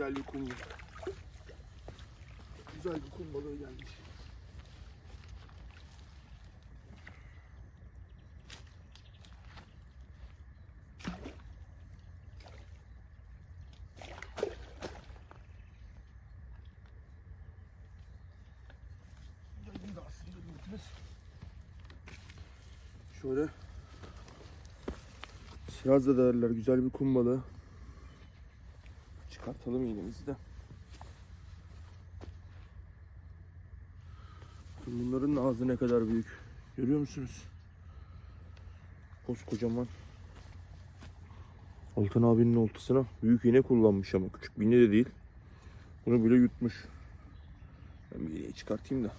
güzel bir kum. Güzel bir kum balığı gelmiş. Şöyle Siraz da derler güzel bir kum balığı. Çıkartalım iğnemizi de. Bunların ağzı ne kadar büyük. Görüyor musunuz? Koskocaman. Altan abinin oltasına büyük iğne kullanmış ama küçük bir iğne de değil. Bunu bile yutmuş. Ben bir iğneyi çıkartayım da.